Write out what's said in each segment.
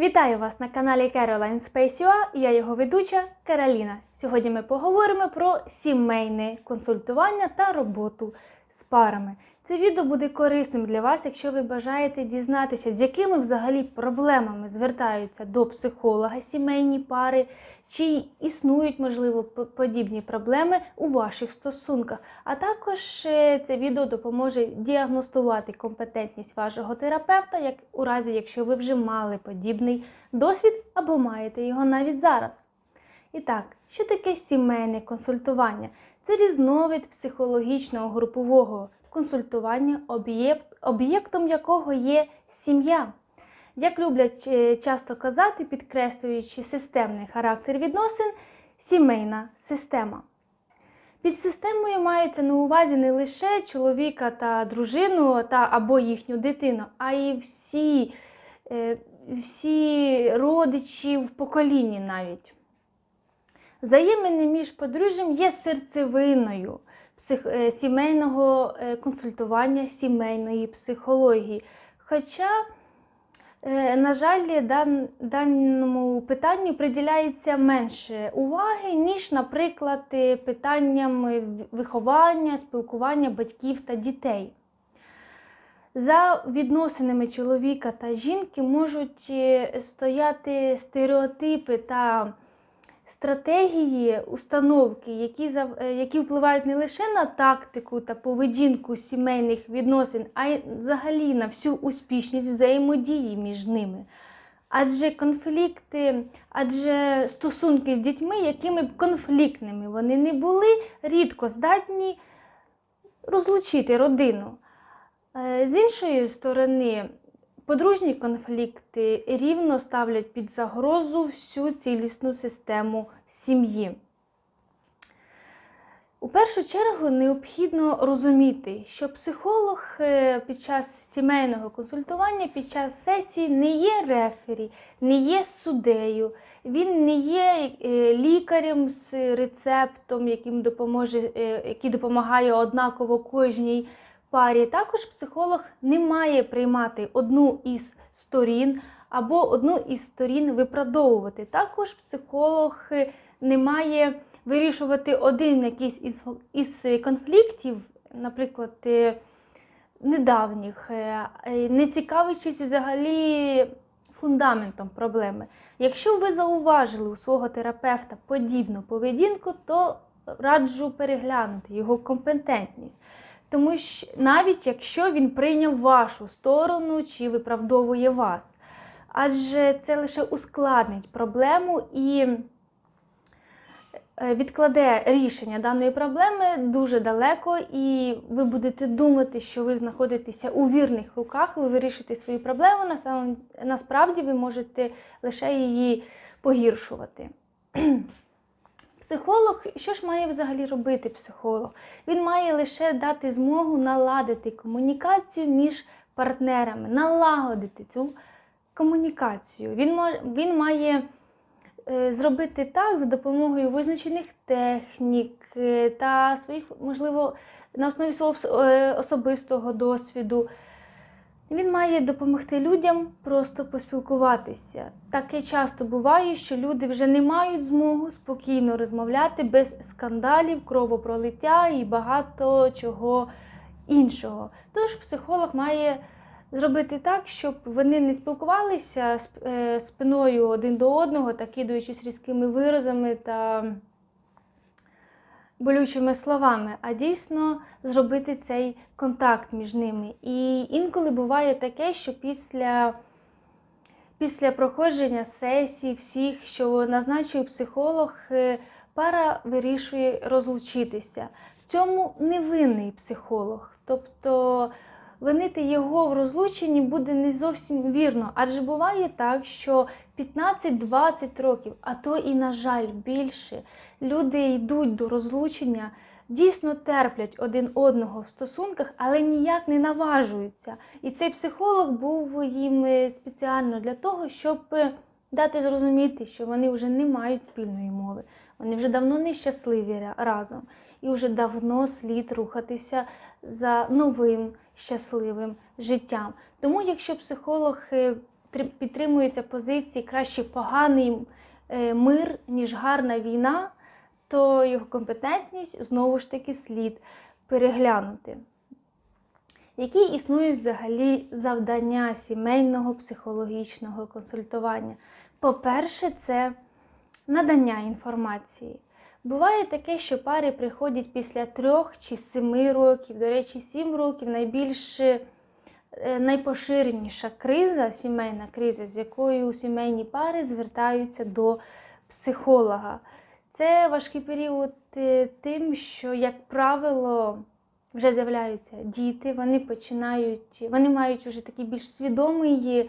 Вітаю вас на каналі Caroline Space UA і я його ведуча Кароліна. Сьогодні ми поговоримо про сімейне консультування та роботу з парами. Це відео буде корисним для вас, якщо ви бажаєте дізнатися, з якими взагалі проблемами звертаються до психолога сімейні пари, чи існують, можливо, подібні проблеми у ваших стосунках. А також е, це відео допоможе діагностувати компетентність вашого терапевта, як у разі, якщо ви вже мали подібний досвід або маєте його навіть зараз. І так, що таке сімейне консультування? Це різновид психологічного групового консультування, об'єкт, об'єктом якого є сім'я. Як люблять е, часто казати, підкреслюючи системний характер відносин, сімейна система. Під системою мається на увазі не лише чоловіка та дружину та або їхню дитину, а й всі, е, всі родичі в поколінні навіть. Взаємини між подружжям є серцевиною псих... е, сімейного е, консультування, сімейної психології. Хоча, е, на жаль, дан... даному питанню приділяється менше уваги, ніж, наприклад, питанням виховання, спілкування батьків та дітей. За відносинами чоловіка та жінки можуть стояти стереотипи та стратегії, установки, які, е, які впливають не лише на тактику та поведінку сімейних відносин, а й взагалі на всю успішність взаємодії між ними. Адже конфлікти, адже стосунки з дітьми, якими б конфліктними вони не були, рідко здатні розлучити родину. Е, З іншої сторони, подружні конфлікти рівно ставлять під загрозу всю цілісну систему сім'ї. У першу чергу необхідно розуміти, що психолог е, під час сімейного консультування, під час сесії не є рефері, не є суддею, він не є е, лікарем з рецептом, яким допоможе, е, який допомагає однаково кожній парі. Також психолог не має приймати одну із сторін або одну із сторін виправдовувати. Також психолог е, не має вирішувати один якийсь із, конфліктів, наприклад, е, недавніх, е, не цікавичись взагалі фундаментом проблеми. Якщо ви зауважили у свого терапевта подібну поведінку, то раджу переглянути його компетентність. Тому що навіть якщо він прийняв вашу сторону чи виправдовує вас, адже це лише ускладнить проблему і е, відкладе рішення даної проблеми дуже далеко, і ви будете думати, що ви знаходитеся у вірних руках, ви вирішите свою проблему. Насправді ви можете лише її погіршувати. Психолог, що ж має взагалі робити психолог? Він має лише дати змогу наладити комунікацію між партнерами, налагодити цю комунікацію. Він, мож- він має е, зробити так за допомогою визначених технік е, та своїх, можливо, на основі свого е, особистого досвіду. Він має допомогти людям просто поспілкуватися. Таке часто буває, що люди вже не мають змогу спокійно розмовляти без скандалів, кровопролиття і багато чого іншого. Тож психолог має зробити так, щоб вони не спілкувалися сп- е, спиною один до одного та кидаючись різкими виразами та болючими словами, а дійсно зробити цей контакт між ними. І інколи буває таке, що після, після проходження сесій, всіх, що назначив психолог, е, пара вирішує розлучитися. В цьому не винний психолог. Тобто винити його в розлученні буде не зовсім вірно. Адже буває так, що 15-20 років, а то і, на жаль, більше, люди йдуть до розлучення, дійсно терплять один одного в стосунках, але ніяк не наважуються. І цей психолог був їм е, спеціально для того, щоб е, дати зрозуміти, що вони вже не мають спільної мови, вони вже давно нещасливі разом, і вже давно слід рухатися за новим щасливим життям. Тому, якщо психолог е, тр- підтримуються позиції краще поганий е, мир, ніж гарна війна, то його компетентність знову ж таки слід переглянути. Які існують взагалі завдання сімейного психологічного консультування? По-перше, це надання інформації. Буває таке, що пари приходять після трьох чи семи років. До речі, сім років найбільш е, найпоширеніша криза, сімейна криза, з якою сімейні пари звертаються до психолога. Це важкий період е, тим, що, як правило, вже з'являються діти, вони починають, вони мають вже такий більш свідомий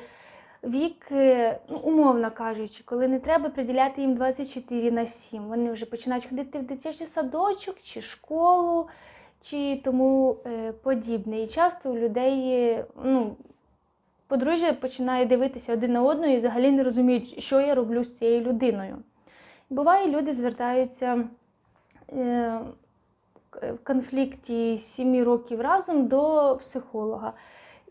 вік, ну, умовно кажучи, коли не треба приділяти їм 24 на 7. Вони вже починають ходити в дитячий садочок чи школу, чи тому е, подібне. І часто у людей ну, подружжя починає дивитися один на одного і взагалі не розуміють, що я роблю з цією людиною. Буває, люди звертаються е, в конфлікті 7 років разом до психолога.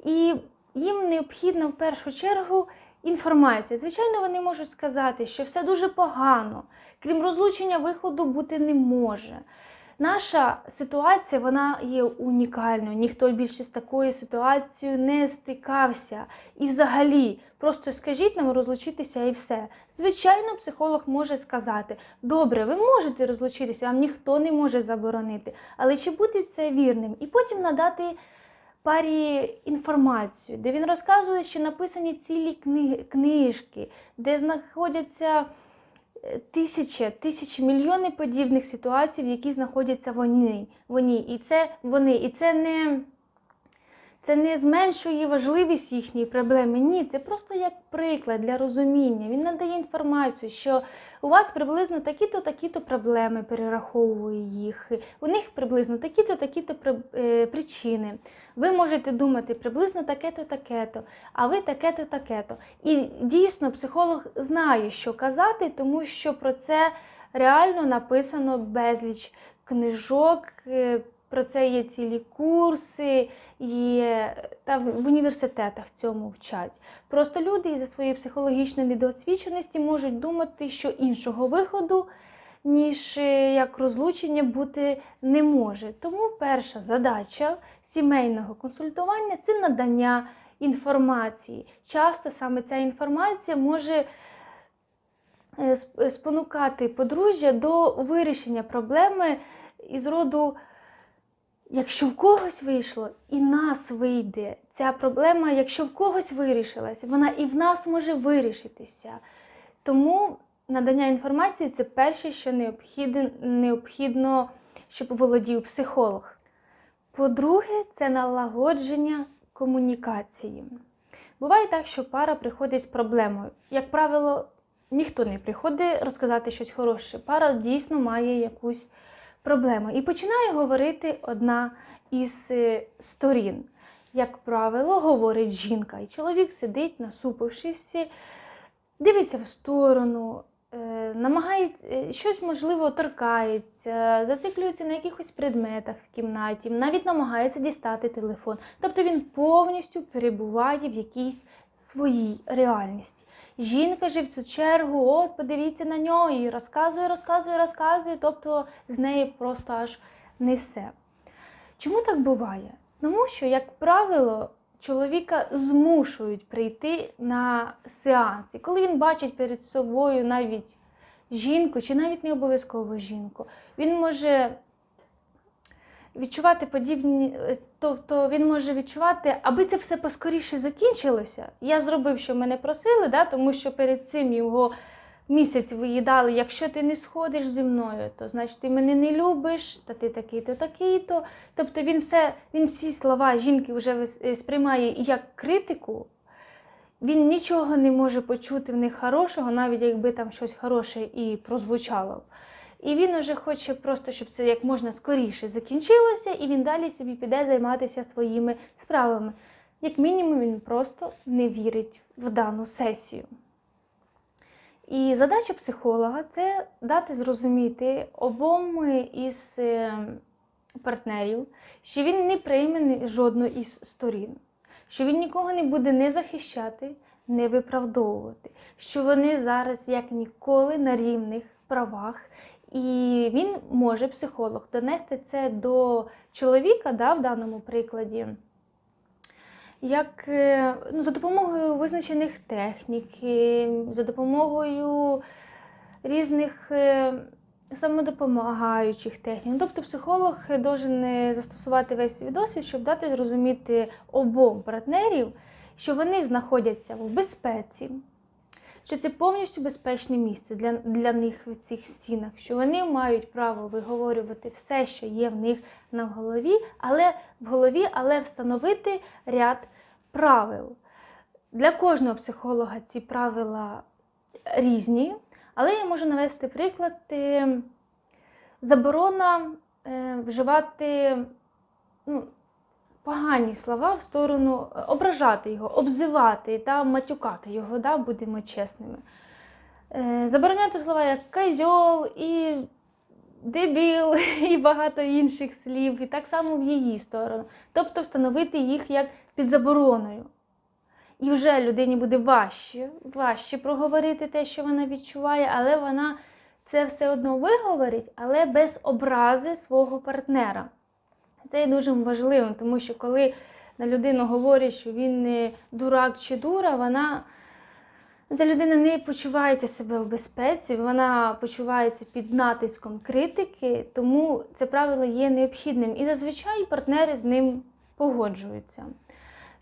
І їм необхідна в першу чергу інформація. Звичайно, вони можуть сказати, що все дуже погано, крім розлучення, виходу бути не може. Наша ситуація вона є унікальною. Ніхто більше з такою ситуацією не стикався. І взагалі, просто скажіть нам розлучитися і все. Звичайно, психолог може сказати: добре, ви можете розлучитися, вам ніхто не може заборонити. Але чи буде це вірним? І потім надати парі інформацію, де він розказує, що написані цілі книги, книжки, де знаходяться е, тисячі, тисячі мільйони подібних ситуацій, в які знаходяться вони. вони. І це вони. І це не. Це не зменшує важливість їхньої проблеми. Ні, це просто як приклад для розуміння. Він надає інформацію, що у вас приблизно такі-то, такі-то проблеми, перераховує їх. У них приблизно такі-то, такі-то е, причини. Ви можете думати приблизно таке-то, таке-то, а ви таке-то, таке-то. І дійсно психолог знає, що казати, тому що про це реально написано безліч книжок. Е, Про це є цілі курси, є та в університетах цьому вчать. Просто люди із своєї психологічної недоосвіченості можуть думати, що іншого виходу, ніж е, як розлучення, бути не може. Тому перша задача сімейного консультування це надання інформації. Часто саме ця інформація може е, спонукати подружжя до вирішення проблеми із роду. Якщо в когось вийшло, і нас вийде ця проблема, якщо в когось вирішилась, вона і в нас може вирішитися. Тому надання інформації це перше, що необхідно щоб володів психолог. По-друге, це налагодження комунікації. Буває так, що пара приходить з проблемою. Як правило, ніхто не приходить розказати щось хороше. Пара дійсно має якусь проблему і починає говорити одна із е, сторін. Як правило, говорить жінка, і чоловік сидить, насупившись, дивиться в сторону, е, намагається е, щось можливо торкається, зациклюється на якихось предметах в кімнаті, навіть намагається дістати телефон. Тобто він повністю перебуває в якійсь своїй реальності. Жінка же в цю чергу, от подивіться на нього і розказує, розказує, розказує, тобто з неї просто аж несе. Чому так буває? Тому що, як правило, чоловіка змушують прийти на сеанс. І коли він бачить перед собою навіть жінку, чи навіть не обов'язково жінку, він може відчувати подібні, тобто він може відчувати, аби це все поскоріше закінчилося. Я зробив, що мене просили, да, тому що перед цим його місяць виїдали. Якщо ти не сходиш зі мною, то значить ти мене не любиш, та ти такий-то, такий-то. Тобто він все, він всі слова жінки вже е, сприймає як критику. Він нічого не може почути в них хорошого, навіть якби там щось хороше і прозвучало. І він вже хоче просто, щоб це як можна скоріше закінчилося, і він далі собі піде займатися своїми справами. Як мінімум, він просто не вірить в дану сесію. І задача психолога це дати зрозуміти обом із е, партнерів, що він не прийме жодну із сторін, що він нікого не буде не захищати, не виправдовувати, що вони зараз як ніколи на рівних правах. І він може, психолог, донести це до чоловіка, да, в даному прикладі, як е, ну, за допомогою визначених технік, е, за допомогою різних е, самодопомагаючих технік. Тобто психолог має застосувати весь свій досвід, щоб дати зрозуміти обом партнерів, що вони знаходяться в безпеці, що це повністю безпечне місце для, для них в цих стінах, що вони мають право виговорювати все, що є в них на голові, але в голові, але встановити ряд правил. Для кожного психолога ці правила різні, але я можу навести приклад е, заборона е, вживати ну, погані слова в сторону е, ображати його, обзивати та матюкати його, да, будемо чесними. Е, Забороняти слова як козьол і дебіл, і багато інших слів, і так само в її сторону. Тобто встановити їх як під забороною. І вже людині буде важче, важче проговорити те, що вона відчуває, але вона це все одно виговорить, але без образи свого партнера. Це є дуже важливим, тому що коли на людину говорять, що він не дурак чи дура, вона ця людина не почувається себе в безпеці, вона почувається під натиском критики, тому це правило є необхідним. І зазвичай партнери з ним погоджуються.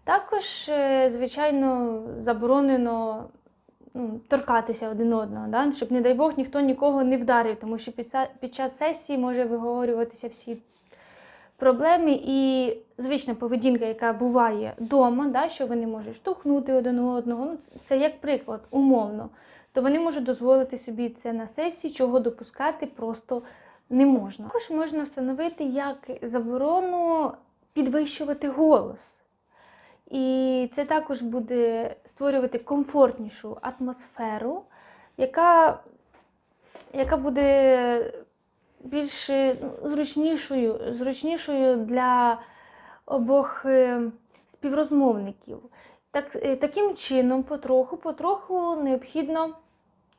Також, е, звичайно, заборонено ну, торкатися один одного, да? щоб, не дай Бог, ніхто нікого не вдарив, тому що під час сесії може виговорюватися всі проблеми і звична поведінка, яка буває вдома, да? що вони можуть штовхнути один одного. Ну, це як приклад, умовно. То вони можуть дозволити собі це на сесії, чого допускати просто не можна. Також можна встановити як заборону підвищувати голос. І це також буде створювати комфортнішу атмосферу, яка, яка буде більш е, зручнішою, зручнішою для обох е, співрозмовників. Так, е, таким чином, потроху-потроху необхідно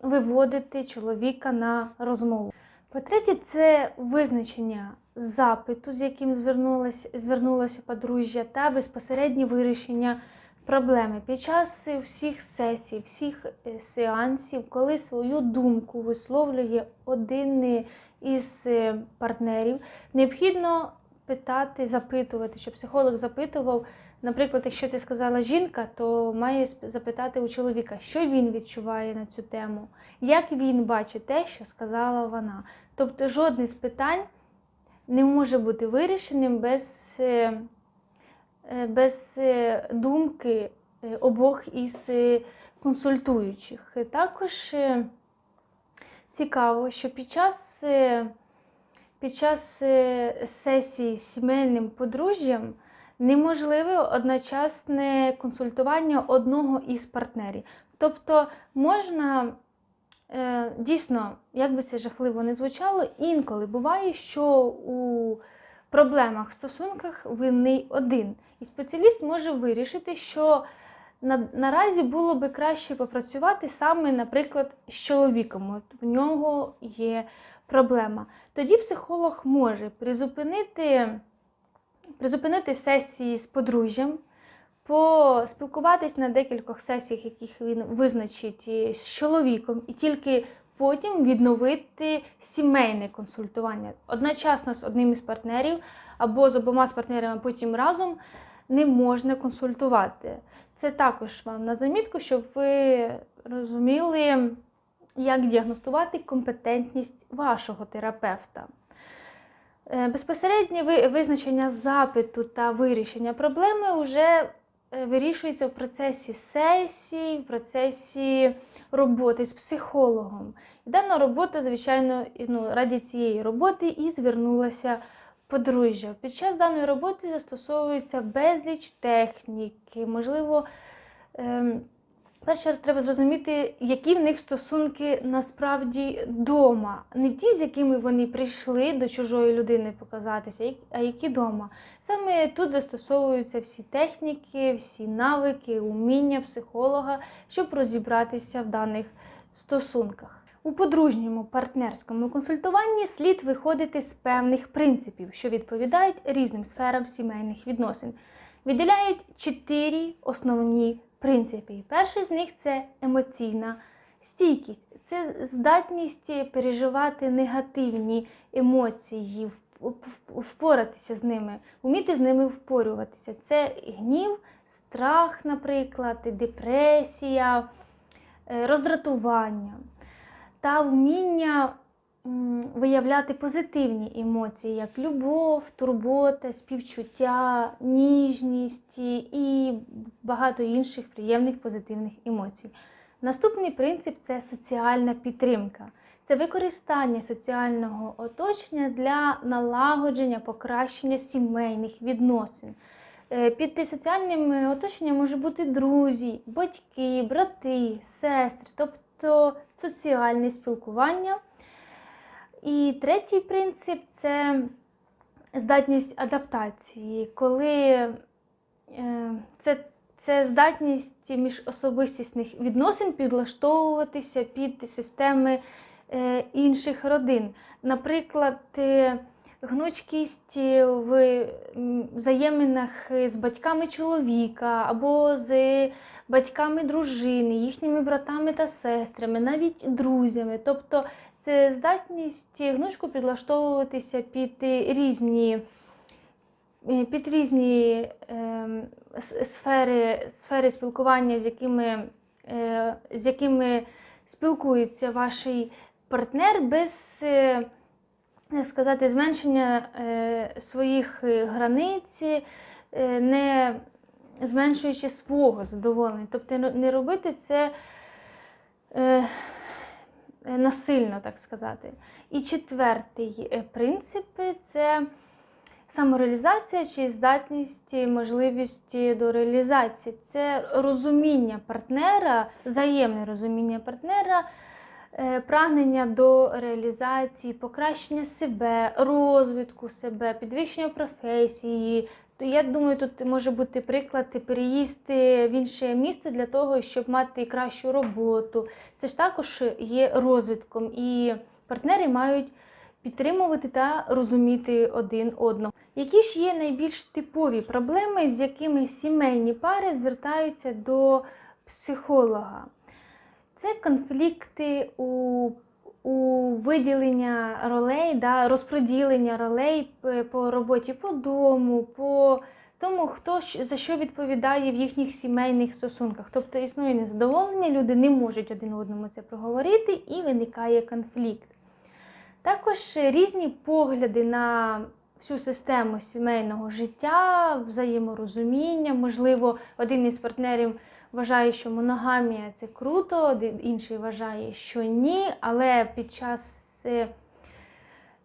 виводити чоловіка на розмову. По-третє, це визначення запиту, з яким звернулося, звернулося подружжя, та безпосереднє вирішення проблеми. Під час всіх сесій, всіх сеансів, коли свою думку висловлює один із е, партнерів, необхідно питати, запитувати, щоб психолог запитував. Наприклад, якщо це сказала жінка, то має запитати у чоловіка, що він відчуває на цю тему, як він бачить те, що сказала вона. Тобто жодне з питань не може бути вирішеним без, е, е, без думки обох із консультуючих. Також цікаво, що під час, е, під час е, сесії з сімейним подружжям неможливе одночасне консультування одного із партнерів. Тобто можна е, дійсно, як би це жахливо не звучало, інколи буває, що у проблемах стосунках винний один. І спеціаліст може вирішити, що на, наразі було би краще попрацювати саме, наприклад, з чоловіком. От в нього є проблема. Тоді психолог може призупинити, призупинити сесії з подружжям, поспілкуватись на декількох сесіях, яких він визначить з чоловіком, і тільки потім відновити сімейне консультування одночасно з одним із партнерів або з обома з партнерами, потім разом не можна консультувати. Це також вам на замітку, щоб ви розуміли, як діагностувати компетентність вашого терапевта. Е, Безпосереднє визначення запиту та вирішення проблеми вже е, вирішується в процесі сесій, в процесі роботи з психологом. Дана робота, звичайно, ну, раді цієї роботи і звернулася подружжя. Під час даної роботи застосовується безліч технік, можливо, ем, Перше треба зрозуміти, які в них стосунки насправді вдома. Не ті, з якими вони прийшли до чужої людини показатися, а які вдома. Саме тут застосовуються всі техніки, всі навики, уміння психолога, щоб розібратися в даних стосунках. У подружньому партнерському консультуванні слід виходити з певних принципів, що відповідають різним сферам сімейних відносин. Виділяють чотири основні принципи. Перший з них це емоційна стійкість, це здатність переживати негативні емоції, впоратися з ними, вміти з ними впорюватися. Це гнів, страх, наприклад, депресія, е, роздратування та вміння виявляти позитивні емоції, як любов, турбота, співчуття, ніжність і багато інших приємних позитивних емоцій. Наступний принцип це соціальна підтримка. Це використання соціального оточення для налагодження, покращення сімейних відносин. Е, Під соціальним оточенням можуть бути друзі, батьки, брати, сестри, тобто соціальне спілкування. І третій принцип це здатність адаптації, коли е, це, це здатність міжособистісних відносин підлаштовуватися під системи е, інших родин. Наприклад, е, гнучкість в взаєминах з батьками чоловіка або з батьками дружини, їхніми братами та сестрами, навіть друзями. Тобто це здатність гнучко підлаштовуватися під різні, е, під різні ем, сфери, сфери спілкування, з якими, е, з якими спілкується ваш партнер без е, як сказати, зменшення е, своїх е, границь, е, не зменшуючи свого задоволення. Тобто не- робити це е, е, насильно, так сказати. І четвертий е, принцип це самореалізація чи здатність, і можливість до реалізації. Це розуміння партнера, взаємне розуміння партнера, е, прагнення до реалізації, покращення себе, розвитку себе, підвищення професії. То я думаю, тут може бути приклад переїзд в інше місто для того, щоб мати кращу роботу. Це ж також є розвитком, і партнери мають підтримувати та розуміти один одного. Які ж є найбільш типові проблеми, з якими сімейні пари звертаються до психолога? Це конфлікти у, у виділення ролей, да, розподілення ролей по роботі по дому, по тому, хто за що відповідає в їхніх сімейних стосунках. Тобто існує незадоволення, люди не можуть один одному це проговорити і виникає конфлікт. Також різні погляди на всю систему сімейного життя, взаєморозуміння. Можливо, один із партнерів вважає, що моногамія це круто, інший вважає, що ні, але під час, е,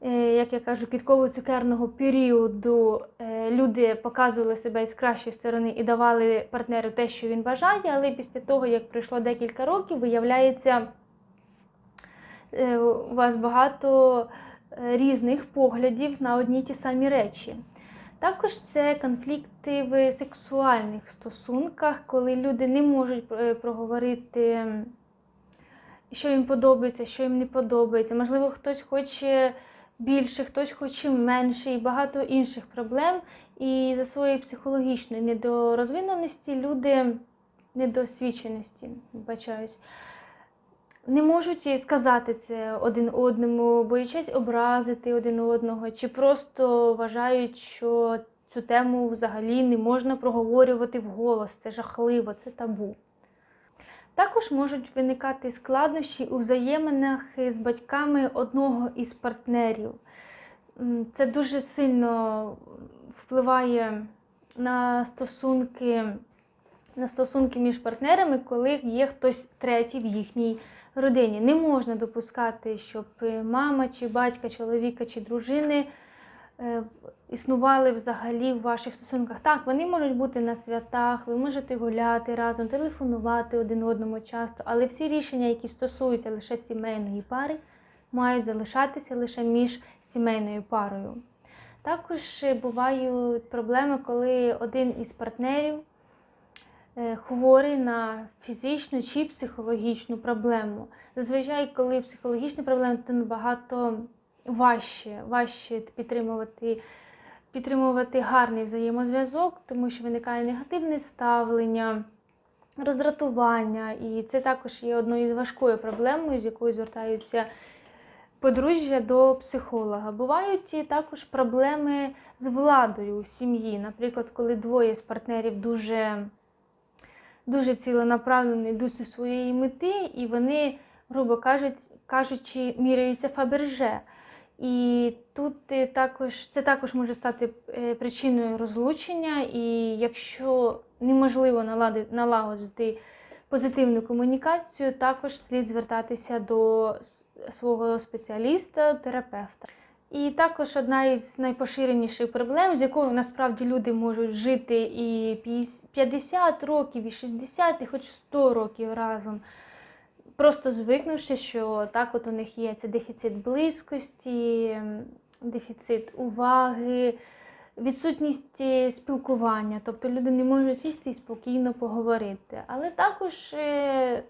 е, як я кажу, квітково-цукерного періоду е, люди показували себе із кращої сторони і давали партнеру те, що він бажає, але після того, як пройшло декілька років, виявляється, у вас багато різних поглядів на одні й ті самі речі. Також це конфлікти в сексуальних стосунках, коли люди не можуть е, проговорити, що їм подобається, що їм не подобається. Можливо, хтось хоче більше, хтось хоче менше, і багато інших проблем. І за своєю психологічною недорозвиненості люди недосвідченості, вибачаюсь, не можуть сказати це один одному, боячись образити один одного, чи просто вважають, що цю тему взагалі не можна проговорювати вголос, це жахливо, це табу. Також можуть виникати складнощі у взаєминах з батьками одного із партнерів. Це дуже сильно впливає на стосунки, на стосунки між партнерами, коли є хтось третій в їхній родині. Не можна допускати, щоб мама чи батька, чоловіка чи дружини е, існували взагалі в ваших стосунках. Так, вони можуть бути на святах, ви можете гуляти разом, телефонувати один одному часто, але всі рішення, які стосуються лише сімейної пари, мають залишатися лише між сімейною парою. Також е, бувають проблеми, коли один із партнерів хворий на фізичну чи психологічну проблему. Зазвичай, коли психологічні проблеми, то набагато важче, важче підтримувати, підтримувати гарний взаємозв'язок, тому що виникає негативне ставлення, роздратування, і це також є одною з важкою проблемою, з якою звертаються подружжя до психолога. Бувають і також проблеми з владою у сім'ї. Наприклад, коли двоє з партнерів дуже, дуже ціленаправлено йдуть своєї мети, і вони, грубо кажучи, міряються фаберже. І тут е, також це також може стати е, причиною розлучення, і якщо неможливо налагодити позитивну комунікацію, також слід звертатися до свого спеціаліста, терапевта. І також одна із найпоширеніших проблем, з якою насправді люди можуть жити і 50 років, і 60, і хоч 100 років разом. Просто звикнувши, що так от у них є це дефіцит близькості, дефіцит уваги, відсутність е, спілкування. Тобто люди не можуть сісти і спокійно поговорити. Але також, е,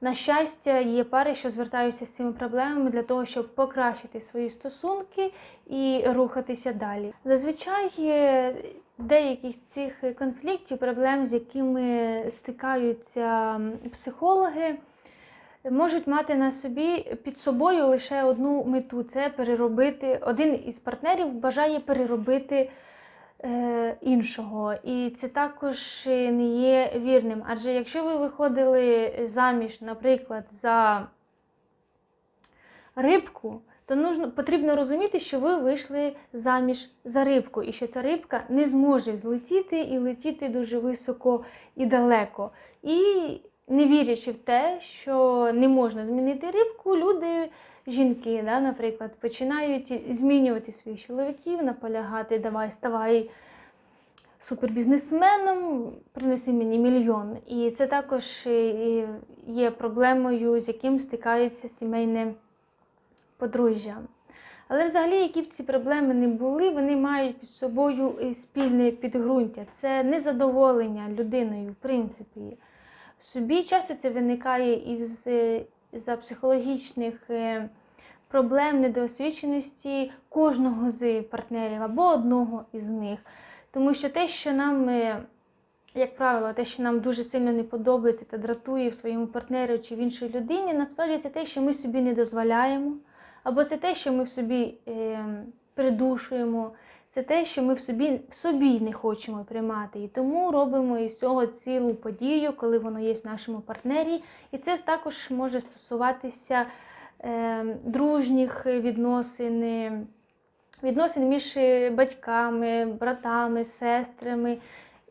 на щастя, є пари, що звертаються з цими проблемами для того, щоб покращити свої стосунки і рухатися далі. Зазвичай е, деяких цих конфліктів, проблем, з якими стикаються психологи, можуть мати на собі під собою лише одну мету це переробити. Один із партнерів бажає переробити іншого. І це також е, не є вірним. Адже якщо ви виходили заміж, наприклад, за рибку, то нужно, потрібно розуміти, що ви вийшли заміж за рибку, і що ця рибка не зможе злетіти і летіти дуже високо і далеко. І не вірячи в те, що не можна змінити рибку, люди, жінки, да, наприклад, починають змінювати своїх чоловіків, наполягати, давай, ставай супербізнесменом, принеси мені мільйон. І це також е, є проблемою, з яким стикається сімейне подружжя. Але взагалі, які б ці проблеми не були, вони мають під собою спільне підґрунтя. Це незадоволення людиною, в принципі. Собі часто це виникає із е, за психологічних е, проблем, недоосвіченості кожного з партнерів або одного із них. Тому що те, що нам, е, як правило, те, що нам дуже сильно не подобається та дратує в своєму партнері чи в іншій людині, насправді це те, що ми собі не дозволяємо, або це те, що ми в собі придушуємо, це те, що ми в собі, в собі не хочемо приймати. І тому робимо із цього цілу подію, коли воно є в нашому партнері. І це також може стосуватися е, дружніх відносин. відносин між батьками, братами, сестрами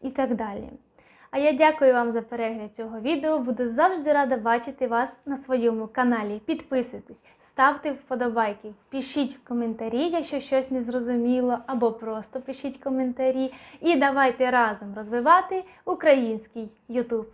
і так далі. А я дякую вам за перегляд цього відео. Буду завжди рада бачити вас на своєму каналі. Підписуйтесь, ставте вподобайки, пишіть коментарі, якщо щось не зрозуміло, або просто пишіть коментарі. І давайте разом розвивати український YouTube.